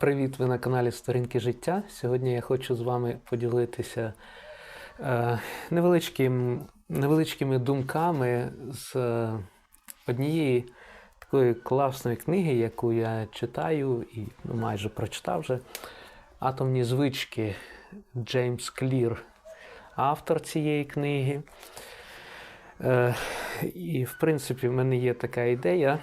Привіт, ви на каналі Сторінки життя. Сьогодні я хочу з вами поділитися е, невеличким, невеличкими думками з е, однієї такої класної книги, яку я читаю і ну, майже прочитав вже. Атомні звички Джеймс Клір, автор цієї книги. Е, і, в принципі, в мене є така ідея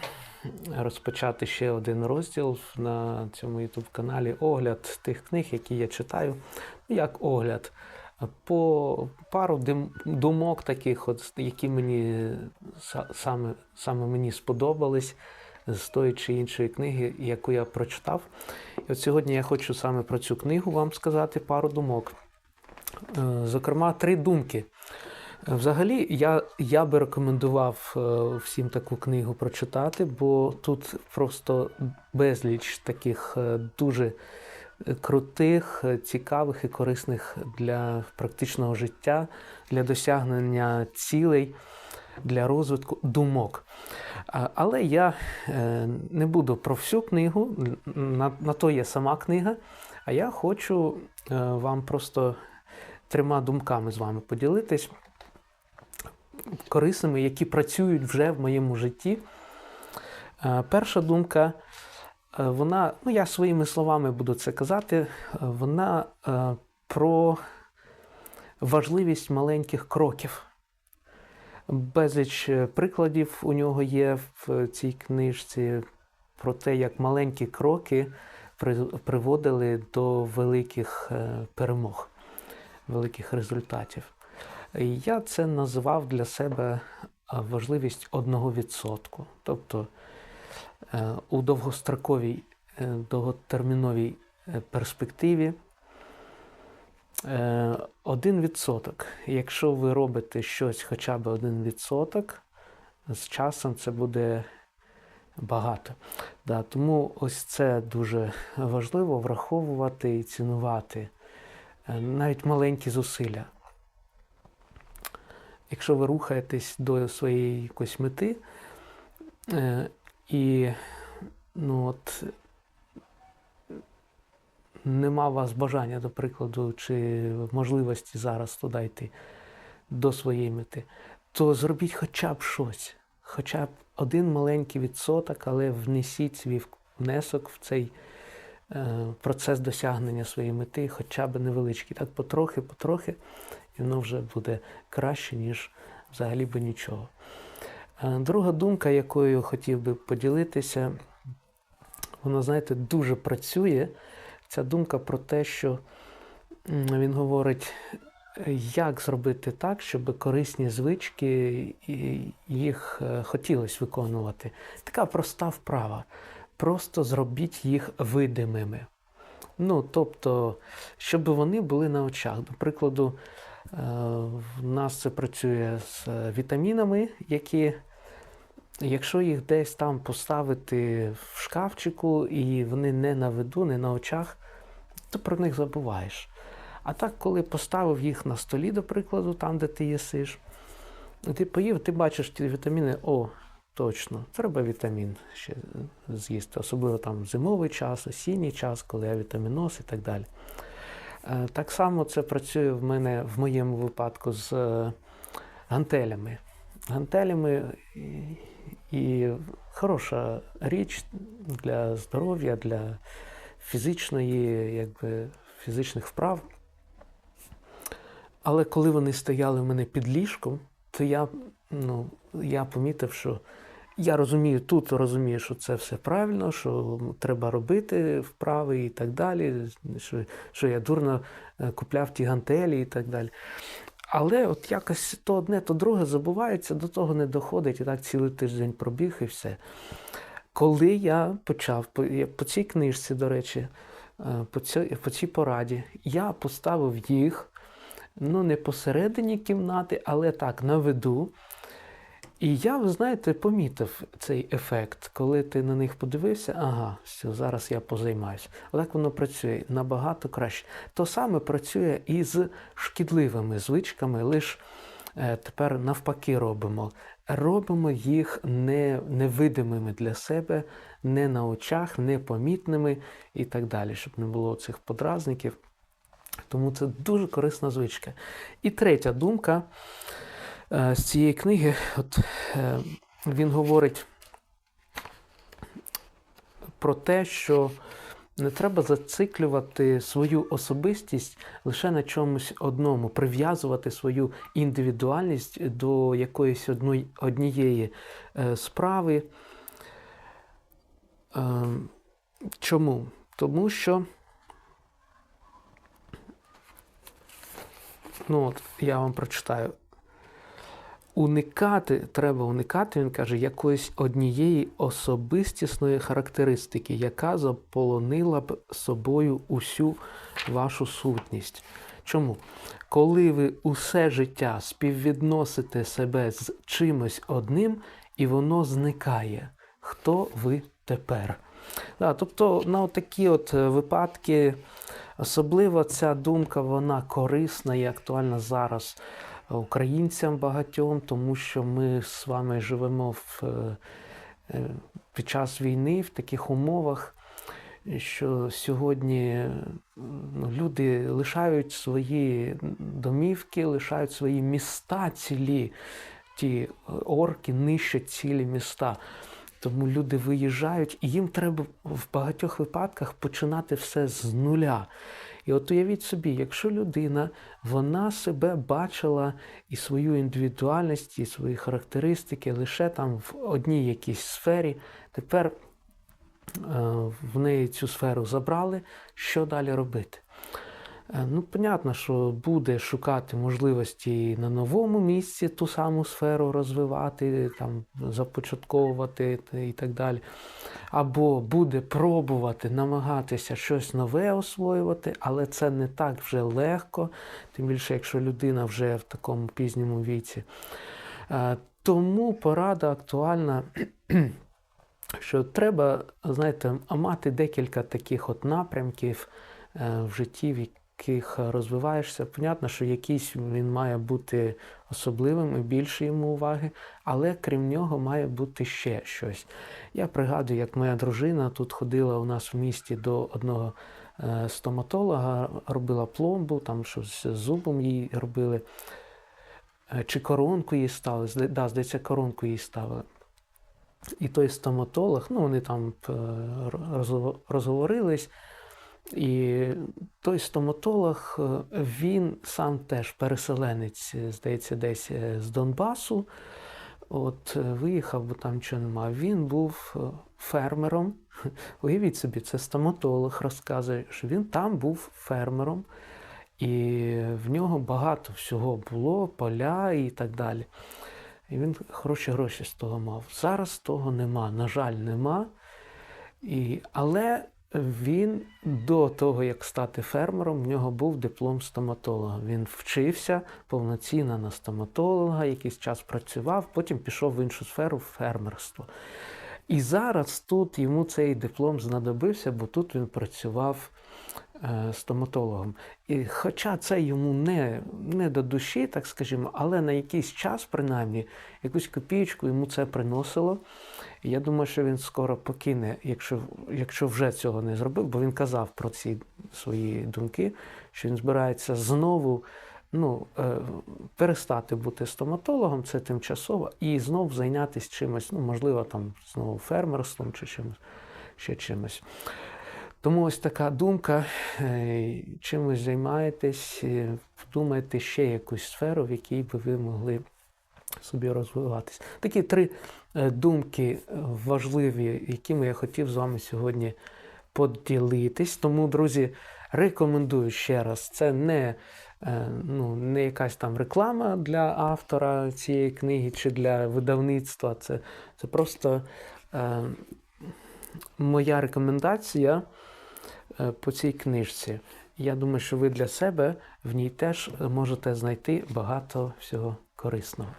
розпочати ще один розділ на цьому youtube каналі огляд тих книг, які я читаю. Як огляд. По пару думок таких, от, які мені саме, саме мені сподобались з тої чи іншої книги, яку я прочитав. І от сьогодні я хочу саме про цю книгу вам сказати пару думок. Е, Зокрема, три думки. Взагалі, я, я би рекомендував е, всім таку книгу прочитати, бо тут просто безліч таких е, дуже е, крутих, цікавих і корисних для практичного життя, для досягнення цілей, для розвитку думок. Але я не буду про всю книгу, на, на то є сама книга, а я хочу вам просто трьома думками з вами поділитись корисними, які працюють вже в моєму житті. Е, Перша думка, е, вона, ну я своїми словами буду це казати, е, вона про важливість маленьких кроків. Безліч прикладів у нього є в цій книжці про те, як маленькі кроки приводили до великих перемог, великих результатів. Я це називав для себе важливість 1%. Тобто е, у довгостроковій, е, довготерміновій е, перспективі е, 1%. Якщо ви робите щось хоча б 1%, з часом це буде багато. Да, тому ось це дуже важливо враховувати і цінувати навіть маленькі зусилля. Якщо ви рухаєтесь до своєї якоїсь мети, е, і ну, от, нема вас бажання, до прикладу, чи можливості зараз туди йти до своєї мети, то зробіть хоча б щось, хоча б один маленький відсоток, але внесіть свій внесок в цей е, процес досягнення своєї мети, хоча б невеличкий. Так потрохи, потрохи, воно вже буде краще, ніж взагалі би нічого. Е, Друга думка, якою хотів би поділитися, вона, знаєте, дуже працює. Ця думка про те, що він говорить, як зробити так, щоб корисні звички їх е, хотілося виконувати. Така проста вправа. Просто зробіть їх видимими. Ну, тобто, щоб вони були на очах. До прикладу, в нас це працює з е, вітамінами, які, якщо їх десь там поставити в шкафчику і вони не на виду, не на очах, то про них забуваєш. А так, коли поставив їх на столі, до прикладу, там, де ти їсиш, ти поїв, ти бачиш ті вітаміни, о, точно, треба вітамін ще з'їсти, особливо там зимовий час, осінній час, коли авітаміноз і так далі. Е, Так само це працює в мене в моєму випадку з е, гантелями. Гантелями і, хороша річ для здоров'я, для фізичної, якби, фізичних вправ. Але коли вони стояли в мене під ліжком, то я, ну, я помітив, що я розумію, тут розумію, що це все правильно, що треба робити вправи і так далі, що, що я дурно е, купляв ті гантелі і так далі. Але от якось то одне, то друге забувається, до того не доходить, і так цілий тиждень пробіг і все. Коли я почав, по, по цій книжці, до речі, е, по цій, по цій пораді, я поставив їх ну, не посередині кімнати, але так, на виду. І я, ви знаєте, помітив цей ефект, коли ти на них подивився, ага, все, зараз я позаймаюся. Отак воно працює набагато краще. То саме працює і з шкідливими звичками, лише Тепер навпаки робимо. Робимо їх не, невидимими для себе, не на очах, непомітними і так далі, щоб не було цих подразників. Тому це дуже корисна звичка. І третя думка з цієї книги, от, е, він говорить про те, що не треба зациклювати свою особистість лише на чомусь одному, прив'язувати свою індивідуальність до якоїсь однієї е, справи. Е, чому? Тому що ну от я вам прочитаю. Уникати, треба уникати, він каже, якоїсь однієї особистісної характеристики, яка заполонила б собою усю вашу сутність. Чому? Коли ви усе життя співвідносите себе з чимось одним, і воно зникає, хто ви тепер? Да, тобто на такі от е, випадки, особливо ця думка, вона корисна і актуальна зараз українцям багатьом, тому що ми з вами живемо в, е, е, під час війни в таких умовах, що сьогодні ну, люди лишають свої домівки, лишають свої міста цілі, ті орки нищать цілі міста. Тому люди виїжджають, і їм треба в багатьох випадках починати все з нуля. І от уявіть собі, якщо людина вона себе бачила і свою індивідуальність, і свої характеристики лише там в одній якійсь сфері, тепер е, в неї цю сферу забрали, що далі робити? Е, Ну, понятно, що буде шукати можливості на новому місці ту саму сферу розвивати, там, започатковувати і так далі. Або буде пробувати намагатися щось нове освоювати, але це не так вже легко, тим більше, якщо людина вже в такому пізньому віці. Е, Тому порада актуальна. Що треба, знаєте, мати декілька таких от напрямків е, в житті, яких розвиваєшся. Понятно, що якийсь він має бути особливим і більше йому уваги, але крім нього має бути ще щось. Я пригадую, як моя дружина тут ходила у нас в місті до одного е, стоматолога, робила пломбу, там щось з зубом їй робили. Е, Чи коронку їй ставили? Да, здається, коронку їй ставили. І той стоматолог, ну вони там е, розговорились. І той стоматолог, е, він сам теж переселенець, е, здається, десь е, з Донбасу. От виїхав, бо там нічого немає. Він був фермером. Уявіть собі, це стоматолог розказує, що він там був фермером, і в нього багато всього було, поля і так далі. І він хороші гроші з того мав. Зараз того нема, на жаль, нема. І, але він до того, як стати фермером, в нього був диплом стоматолога. Він вчився повноцінно на стоматолога, якийсь час працював, потім пішов в іншу сферу в фермерство. І зараз тут йому цей диплом знадобився, бо тут він працював стоматологом. І хоча це йому не, не до душі, так скажімо, але на якийсь час, принаймні, якусь копійку йому це приносило. І я думаю, що він скоро покине, якщо, якщо вже цього не зробив, бо він казав про ці свої думки, що він збирається знову ну, е, перестати бути стоматологом, це тимчасово, і знову зайнятися чимось, ну, можливо, там знову фермерством чи чимось, ще чимось. Тому ось така думка, е, чимось займаєтесь, е, ще якусь сферу, в якій би ви могли собі розвиватись. Такі три е, думки важливі, якими я хотів з вами сьогодні поділитись. Тому, друзі, рекомендую ще раз. Це не, ну, не якась там реклама для автора цієї книги чи для видавництва. Це, це просто моя рекомендація по цій книжці. Я думаю, що ви для себе в ній теж можете знайти багато всього корисного.